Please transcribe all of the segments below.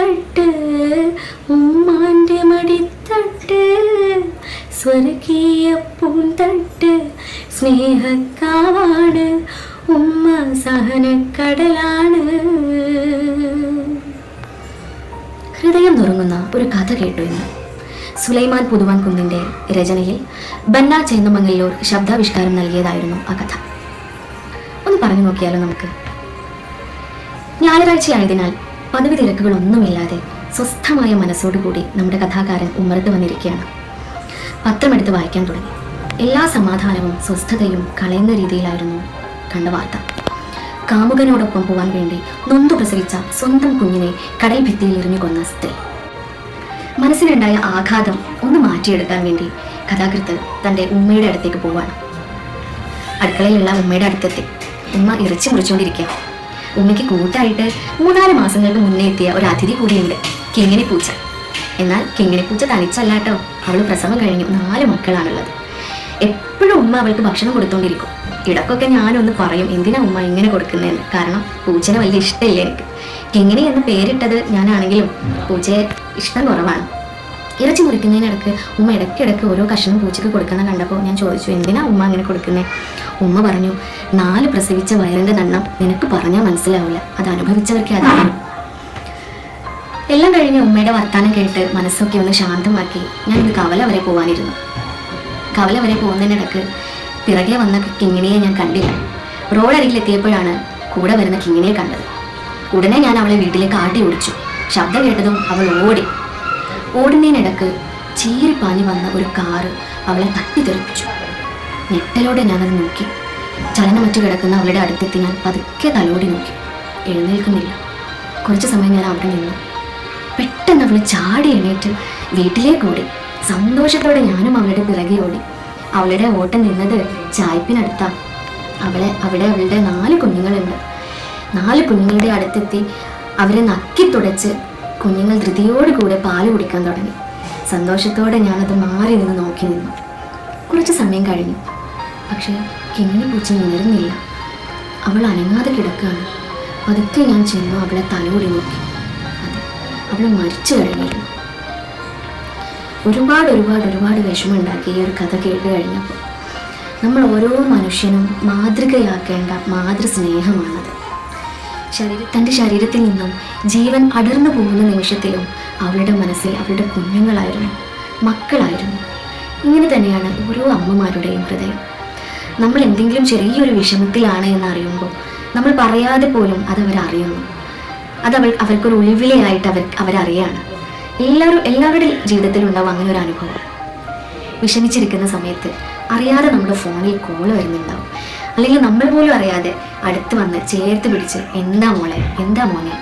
പൂന്തട്ട് ഉമ്മാന്റെ മടിത്തട്ട് സ്വർഗീയ പൂന്തട്ട് സ്നേഹക്കാവാണ് ഉമ്മ സഹനക്കടലാണ്. ഹൃദയം നുറുങ്ങുന്ന ഒരു കഥ കേട്ടു ഇന്ന്. സുലൈമാൻ പുതുവാൻ കുന്നിന്റെ രചനയിൽ ബന്ന ചേന്നമംഗല്ലൂർ ശബ്ദാവിഷ്കാരം നൽകിയതായിരുന്നു ആ കഥ. ഒന്ന് പറഞ്ഞു നോക്കിയാലോ നമുക്ക്? ഞായറാഴ്ചയായതിനാൽ പതിവ് തിരക്കുകളൊന്നുമില്ലാതെ സ്വസ്ഥമായ മനസ്സോടുകൂടി നമ്മുടെ കഥാകാരൻ ഉമ്മറത്ത് വന്നിരിക്കുകയാണ്. പത്രമെടുത്ത് വായിക്കാൻ തുടങ്ങി. എല്ലാ സമാധാനവും സ്വസ്ഥതയും കളയുന്ന രീതിയിലായിരുന്നു കണ്ട വാർത്ത. കാമുകനോടൊപ്പം പോകാൻ വേണ്ടി നൊന്തു പ്രസവിച്ച സ്വന്തം കുഞ്ഞിനെ കടൽ ഭിത്തിയിൽ എറിഞ്ഞു കൊന്ന സ്ത്രീ. മനസ്സിലുണ്ടായ ആഘാതം ഒന്ന് മാറ്റിയെടുക്കാൻ വേണ്ടി കഥാകൃത്ത് തന്റെ ഉമ്മയുടെ അടുത്തേക്ക് പോവാണ്. അടുക്കളയിലുള്ള ഉമ്മയുടെ അടുത്തെത്തി. ഉമ്മ ഇറച്ചി മുറിച്ചുകൊണ്ടിരിക്കുക ഉമ്മയ്ക്ക് കൂട്ടായിട്ട് മൂന്നാൽ മാസങ്ങൾക്ക് മുന്നേ എത്തിയ ഒരു അതിഥി കൂടിയുണ്ട് കിങ്ങിണി പൂച്ച. എന്നാൽ കിങ്ങിണി പൂച്ച തനിച്ചല്ല കേട്ടോ. അവൾ പ്രസവം കഴിഞ്ഞു നാല് മക്കളാണുള്ളത്. എപ്പോഴും ഉമ്മ അവൾക്ക് ഭക്ഷണം കൊടുത്തോണ്ടിരിക്കും. ഇടക്കൊക്കെ ഞാനൊന്ന് പറയും എന്തിനാ ഉമ്മ ഇങ്ങനെ കൊടുക്കുന്നതെന്ന് കാരണം പൂച്ചനെ വലിയ ഇഷ്ടമില്ല എനിക്ക്. കിങ്ങിണി എന്ന് പേരിട്ടത് ഞാനാണെങ്കിലും പൂച്ചയെ ഇഷ്ടം കുറവാണ്. ഇറച്ചി മുറിക്കുന്നതിനിടക്ക് ഉമ്മ ഇടയ്ക്കിടയ്ക്ക് ഓരോ കഷ്ണം പൂച്ചയ്ക്ക് കൊടുക്കുന്ന കണ്ടപ്പോൾ ഞാൻ ചോദിച്ചു എന്തിനാ ഉമ്മ അങ്ങനെ കൊടുക്കുന്നത് ഉമ്മ പറഞ്ഞു നാല് പ്രസവിച്ച വയറിന്റെ നണ്ണം നിനക്ക് പറഞ്ഞാൽ മനസ്സിലാവില്ല അത് അനുഭവിച്ചവർക്കേ അതാണ് എല്ലാം കഴിഞ്ഞ് ഉമ്മയുടെ വർത്താനം കേട്ട് മനസ്സൊക്കെ ഒന്ന് ശാന്തമാക്കി ഞാൻ ഇന്ന് കവല വരെ പോകാനിരുന്നു കവല വരെ പോകുന്നതിനിടക്ക് പിറകെ വന്ന കിങ്ങിണിയെ ഞാൻ കണ്ടില്ല. റോഡരികിലെത്തിയപ്പോഴാണ് കൂടെ വരുന്ന കിങ്ങിണിയെ കണ്ടത്. ഉടനെ ഞാൻ അവളെ വീട്ടിലേക്ക് ആട്ടി ഓടിച്ചു. ശബ്ദം കേട്ടതും അവൾ ഓടി. ഓടുന്നതിനിടക്ക് ചീറിപ്പാഞ്ഞു വന്ന ഒരു കാറ് അവളെ തട്ടിത്തെറിപ്പിച്ചു. ഞെട്ടലോടെ ഞാനത് നോക്കി. ചലനമറ്റു കിടക്കുന്ന അവളുടെ അടുത്തെത്തി ഞാൻ പതുക്കെ തലോടി നോക്കി. എഴുന്നേൽക്കുന്നില്ല. കുറച്ച് സമയം ഞാൻ അവിടെ നിന്നു. പെട്ടെന്ന് അവൾ ചാടി എണീറ്റ് വീട്ടിലേക്ക് ഓടി. സന്തോഷത്തോടെ ഞാനും അവളുടെ പിറകെ ഓടി. അവളുടെ ഓട്ടം നിന്നത് ചായ്പിനടുത്താ അവളെ അവിടെ അവളുടെ നാല് കുഞ്ഞുങ്ങളുണ്ട്. നാല് കുഞ്ഞുങ്ങളുടെ അടുത്തെത്തി അവരെ നക്കി തുടച്ച് കുഞ്ഞുങ്ങൾ ധൃതിയോടുകൂടെ പാൽ കുടിക്കാൻ തുടങ്ങി. സന്തോഷത്തോടെ ഞാനത് മാറി നിന്ന് നോക്കി നിന്നു. കുറച്ച് സമയം കഴിഞ്ഞു. പക്ഷെ കിങ്ങിണി പൂച്ച ഉണരുന്നില്ല അവൾ അനങ്ങാതെ കിടക്കുകയാണ്. പതുക്കെ ഞാൻ ചെന്നു അവളെ തലോടി നോക്കി. അവൾ മരിച്ചു കഴിഞ്ഞിരുന്നു. ഒരുപാട് ഒരുപാട് ഒരുപാട് വിഷമമുണ്ടാക്കി ഈ ഒരു കഥ കേട്ട് കഴിഞ്ഞപ്പോൾ. നമ്മൾ ഓരോ മനുഷ്യനും മാതൃകയാക്കേണ്ട മാതൃസ്നേഹമാണത്. ശരീര തന്റെ ശരീരത്തിൽ നിന്നും ജീവൻ അടർന്നു പോകുന്ന നിമിഷത്തിലും അവളുടെ മനസ്സിൽ അവളുടെ കുഞ്ഞുങ്ങളായിരുന്നു മക്കളായിരുന്നു. ഇങ്ങനെ തന്നെയാണ് ഓരോ അമ്മമാരുടെയും ഹൃദയം. നമ്മൾ എന്തെങ്കിലും ചെറിയൊരു വിഷമത്തിലാണ് എന്ന് അറിയുമ്പോൾ നമ്മൾ പറയാതെ പോലും അത് അവരറിയുന്നു അത് അവൾ അവർക്കൊരു ഒഴിവിലയായിട്ട് അവർ അവരറിയാണ്. എല്ലാവരും എല്ലാവരുടെ ജീവിതത്തിലും ഉണ്ടാവും അങ്ങനെ ഒരു അനുഭവം. വിഷമിച്ചിരിക്കുന്ന സമയത്ത് അറിയാതെ നമ്മുടെ ഫോണിൽ കോൾ വരുന്നുണ്ടാവും. അല്ലെങ്കിൽ നമ്മൾ പോലും അറിയാതെ അടുത്ത് വന്ന് ചേർത്ത് പിടിച്ച് എന്താ മോളെ എന്താ മോനെ?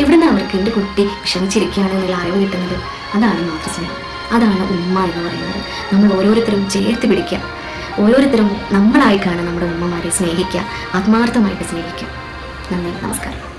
ഇവിടുന്ന് അവർക്ക് എന്റെ കുട്ടി വിഷമിച്ചിരിക്കുകയാണ് എന്നുള്ള അറിവ് കിട്ടുന്നത്? അതാണ് മാതൃസ്നേഹം അതാണ് ഉമ്മ എന്ന് പറയുന്നത്. നമ്മൾ ഓരോരുത്തരും ചേർത്ത് പിടിക്കുക. ഓരോരുത്തരും നമ്മളായിക്കാണ് നമ്മുടെ ഉമ്മമാരെ സ്നേഹിക്കുക ആത്മാർത്ഥമായിട്ട് സ്നേഹിക്കുക. നന്ദി നമസ്കാരം.